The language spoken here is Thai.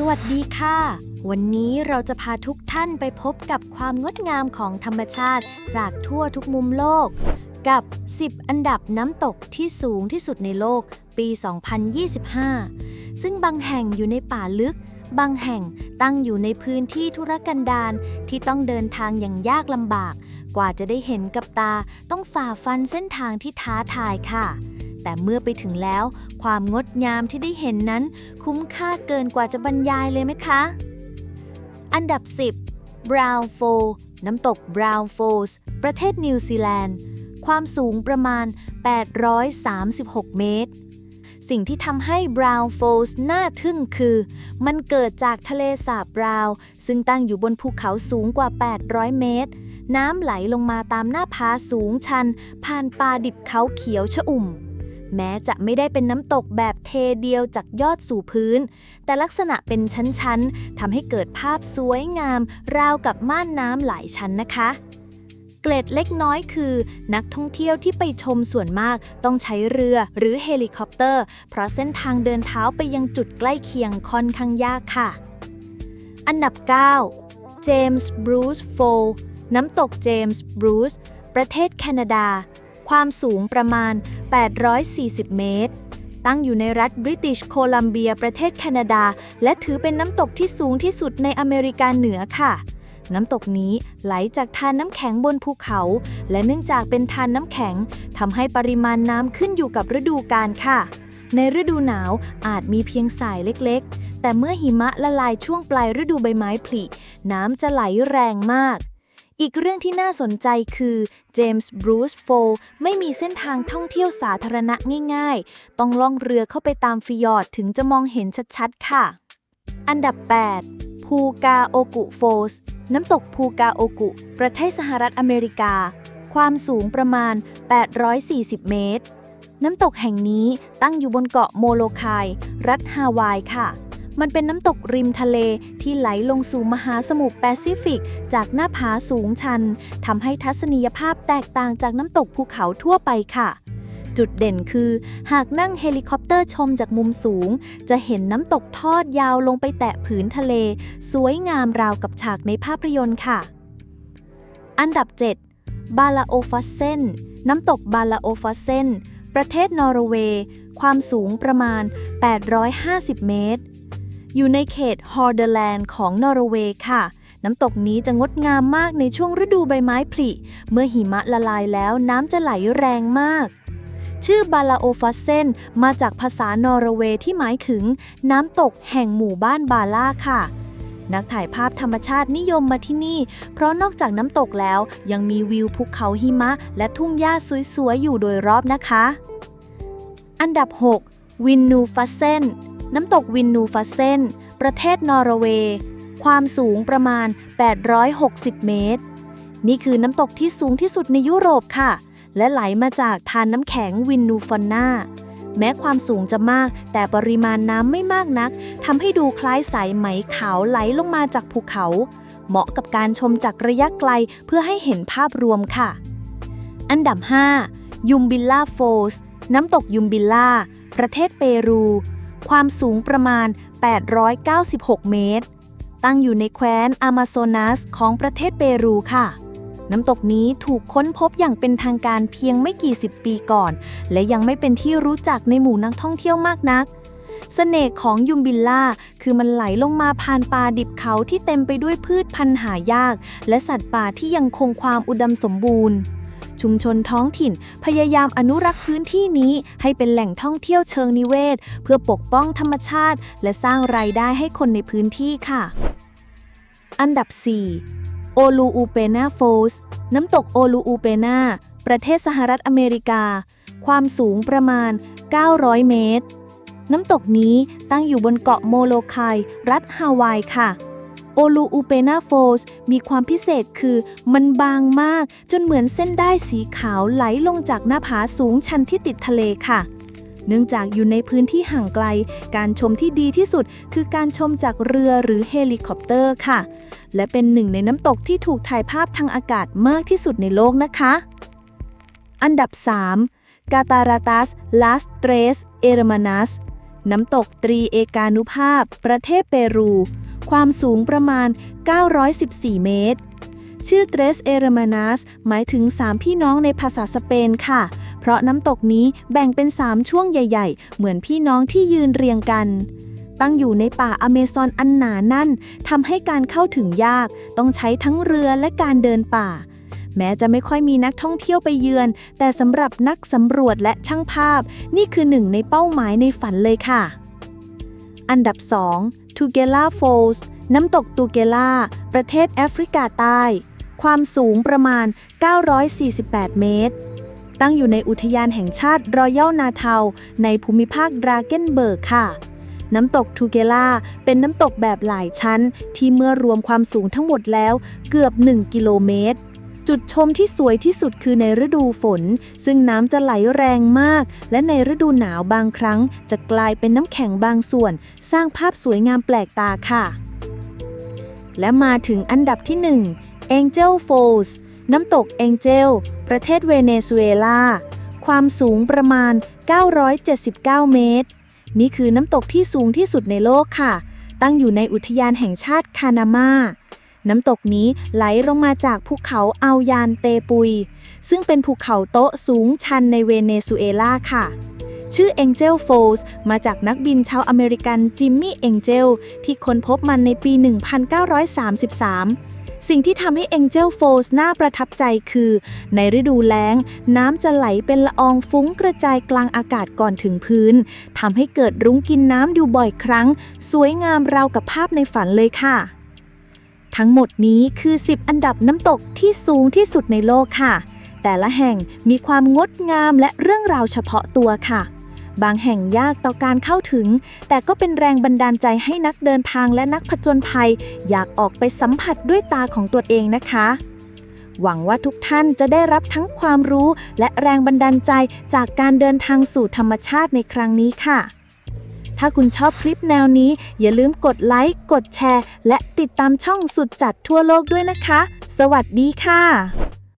สวัสดีค่ะ วันนี้เราจะพาทุกท่านไปพบกับความงดงามของธรรมชาติจากทั่วทุกมุมโลก กับ 10 อันดับน้ำตกที่สูงที่สุดในโลกปี 2025 ซึ่งบางแห่งอยู่ในป่าลึก บางแห่งตั้งอยู่ในพื้นที่ธุรกันดารที่ต้องเดินทางอย่างยากลำบาก กว่าจะได้เห็นกับตาต้องฝ่าฟันเส้นทางที่ท้าทายค่ะ แต่เมื่อไปถึงแล้ว ความงดงามที่ได้เห็นนั้น คุ้มค่าเกินกว่าจะบรรยายเลยไหมคะ อันดับ 10 Brown Fall น้ำตก Brown Falls ประเทศนิวซีแลนด์ ความสูงประมาณ 836 เมตรสิ่งที่ทำให้ Brown Falls น่าทึ่งคือ มันเกิดจากทะเลสาบบราวน์ซึ่งตั้งอยู่บนภูเขาสูงกว่า 800 เมตร น้ำไหลลงมาตามหน้าผาสูงชัน ผ่านป่าดิบเขาเขียวชอุ่ม แม้จะไม่ได้เป็นน้ำตกแบบเทเดียวจากยอดสู่พื้น แต่ลักษณะเป็นชั้น ๆทำให้เกิดภาพสวยงาม ราวกับม่านน้ำหลายชั้นนะคะ เกร็ดเล็กน้อยคือ นักท่องเที่ยวที่ไปชมส่วนมากต้องใช้เรือหรือเฮลิคอปเตอร์ เพราะเส้นทางเดินเท้าไปยังจุดใกล้เคียงค่อนข้างยากค่ะ อันดับ9 James Bruce Fall น้ำตก James Bruce ประเทศแคนาดา ความสูงประมาณ 840 เมตร ตั้งอยู่ในรัฐบริติชโคลัมเบียประเทศแคนาดา และถือเป็นน้ำตกที่สูงที่สุดในอเมริกาเหนือค่ะน้ำตกนี้ไหลจากทานน้ำแข็งบนภูเขา และเนื่องจากเป็นทานน้ำแข็งทำให้ปริมาณน้ำขึ้นอยู่กับฤดูกาลค่ะ ในฤดูหนาวอาจมีเพียงสายเล็กๆ แต่เมื่อหิมะละลายช่วงปลายฤดูใบไม้ผลิ น้ำจะไหลแรงมาก อีกเรื่องที่น่าสนใจคือเจมส์บรูซโฟไม่มีเส้นทางท่องเที่ยวสาธารณะง่ายๆ ต้องล่องเรือเข้าไปตามฟิยอร์ดถึงจะมองเห็นชัดๆ ค่ะ อันดับ8พูกาโอกุโฟส น้ำตกพูกาโอกุ ประเทศสหรัฐอเมริกา ความสูงประมาณ 840 เมตร น้ำตกแห่งนี้ตั้งอยู่บนเกาะโมโลคาย รัฐฮาวายค่ะ มันเป็นน้ำตกริมทะเลที่ไหลลงสู่มหาสมุทรแปซิฟิก จากหน้าผาสูงชันทำให้ทัศนียภาพแตกต่างจากน้ำตกภูเขาทั่วไปค่ะ จุดเด่นคือ หากนั่งเฮลิคอปเตอร์ชมจากมุมสูง จะเห็นน้ำตกทอดยาวลงไปแตะผืนทะเล สวยงามราวกับฉากในภาพยนตร์ค่ะ อันดับ 7 บาลาโอฟัสเซนน้ำตกบาลาโอฟัสเซนประเทศนอร์เวย์ ความสูงประมาณ 850 เมตร อยู่ในเขตฮอร์เดแลนด์ของนอร์เวย์ค่ะ น้ำตกนี้จะงดงามมากในช่วงฤดูใบไม้ผลิ เมื่อหิมะละลายแล้วน้ำจะไหลแรงมาก ชื่อบาลาโอฟัสเซนมาจากภาษานอร์เวย์ที่หมายถึง น้ำตกแห่งหมู่บ้านบาล่าค่ะนักถ่ายภาพธรรมชาตินิยมมาที่นี่ เพราะนอกจากน้ำตกแล้ว ยังมีวิวภูเขาหิมะ และทุ่งหญ้าสวย ๆ อยู่โดยรอบนะคะ อันดับ 6 วินนูฟัสเซน น้ำตกวินนูฟัสเซน ประเทศนอร์เวย์ ความสูงประมาณ 860 เมตร นี่คือน้ำตกที่สูงที่สุดในยุโรปค่ะ และไหลมาจากทานน้ำแข็งวินนูฟอนนาแม้ความสูงจะมาก แต่ปริมาณน้ำไม่มากนักทำให้ดูคล้ายสายไหมขาวไหลลงมาจากภูเขา เหมาะกับการชมจากระยะไกลเพื่อให้เห็นภาพรวมค่ะ อันดับ 5 ยุมบิลล่าโฟส น้ำตกยุมบิลล่า ประเทศเปรู ความสูงประมาณ 896 เมตร ตั้งอยู่ในแคว้นอามาโซนัสของประเทศเปรูค่ะ น้ำตกนี้ถูกค้นพบอย่างเป็นทางการเพียงไม่กี่สิบปีก่อน และยังไม่เป็นที่รู้จักในหมู่นักท่องเที่ยวมากนักเสน่ห์ของยุมบิลล่าคือมันไหลลงมาผ่านป่าดิบเขาที่เต็มไปด้วยพืชพันธุ์หายาก และสัตว์ป่าที่ยังคงความอุดมสมบูรณ์ ชุมชนท้องถิ่น พยายามอนุรักษ์พื้นที่นี้ ให้เป็นแหล่งท่องเที่ยวเชิงนิเวศ เพื่อปกป้องธรรมชาติ และสร้างรายได้ให้คนในพื้นที่ค่ะ อันดับ 4 โอลูอูเปนาโฟสน้ำตกโอลูอูเปนาประเทศสหรัฐอเมริกา ความสูงประมาณ 900 เมตร น้ำตกนี้ตั้งอยู่บนเกาะโมโลคาย รัฐฮาวายค่ะ โอลูอูเปนาโฟสมีความพิเศษคือมันบางมาก จนเหมือนเส้นได้ายสีขาวไหลลงจากหน้าผาสูงชันที่ติดทะเลค่ะ เนื่องจากอยู่ในพื้นที่ห่างไกล การชมที่ดีที่สุดคือการชมจากเรือหรือเฮลิคอปเตอร์ค่ะ และเป็นหนึ่งในน้ำตกที่ถูกถ่ายภาพทางอากาศมากที่สุดในโลกนะคะ อันดับ 3 กาตาราตัสลาสเตรสเอรมานัสน้ำตกตรีเอกานุภาพ ประเทศเปรู ความสูงประมาณ 914 เมตร ชื่อเตรสเอเรมานัสหมายถึง 3 พี่น้องในภาษาสเปนค่ะ เพราะน้ำตกนี้แบ่งเป็น 3 ช่วงใหญ่ ๆ เหมือนพี่น้องที่ยืนเรียงกันตั้งอยู่ในป่าอเมซอนอันหนาแนั่นทำให้การเข้าถึงยาก ต้องใช้ทั้งเรือและการเดินป่า แม้จะไม่ค่อยมีนักท่องเที่ยวไปเยือน แต่สำหรับนักสำรวจและช่างภาพ นี่คือหนึ่งในเป้าหมายในฝันเลยค่ะ อันดับ 2 t u g e l a Falls น้ำตกตูเกล่า ประเทศแอฟริกาใต้ ความสูงประมาณ 948 เมตร ตั้งอยู่ในอุทยานแห่งชาติรอยัลนาเทาวในภูมิภาคดราเกนเบิร์กค่ะ น้ำตกทูเกล่าเป็นน้ำตกแบบหลายชั้นที่เมื่อรวมความสูงทั้งหมดแล้วเกือบ 1 กิโลเมตร จุดชมที่สวยที่สุดคือในฤดูฝน ซึ่งน้ำจะไหลแรงมาก และในฤดูหนาวบางครั้ง จะกลายเป็นน้ำแข็งบางส่วน สร้างภาพสวยงามแปลกตาค่ะ และมาถึงอันดับที่ 1 Angel Falls น้ำตก Angel ประเทศเวเนซุเอลา ความสูงประมาณ 979 เมตร นี่คือน้ำตกที่สูงที่สุดในโลกค่ะ ตั้งอยู่ในอุทยานแห่งชาติคานามา น้ำตกนี้ไหลลงมาจากภูเขาอัลยานเตปุย ซึ่งเป็นภูเขาโต๊ะสูงชันในเวเนซุเอลาค่ะ ชื่อ Angel Falls มาจากนักบินชาวอเมริกันจิมมี่เองเจลที่ค้นพบมันในปี 1933สิ่งที่ทำให้ Angel Falls น่าประทับใจคือ ในฤดูแล้ง น้ำจะไหลเป็นละอองฟุ้งกระจายกลางอากาศก่อนถึงพื้นทำให้เกิดรุ้งกินน้ำอยู่บ่อยครั้ง สวยงามราวกับภาพในฝันเลยค่ะ ทั้งหมดนี้คือ 10 อันดับน้ำตกที่สูงที่สุดในโลกค่ะ แต่ละแห่งมีความงดงามและเรื่องราวเฉพาะตัวค่ะ บางแห่งยากต่อการเข้าถึง แต่ก็เป็นแรงบันดาลใจให้นักเดินทางและนักผจญภัย อยากออกไปสัมผัสด้วยตาของตัวเองนะคะ หวังว่าทุกท่านจะได้รับทั้งความรู้และแรงบันดาลใจจากการเดินทางสู่ธรรมชาติในครั้งนี้ค่ะ ถ้าคุณชอบคลิปแนวนี้ อย่าลืมกดไลค์ กดแชร์ และติดตามช่องสุดจัดทั่วโลกด้วยนะคะ สวัสดีค่ะ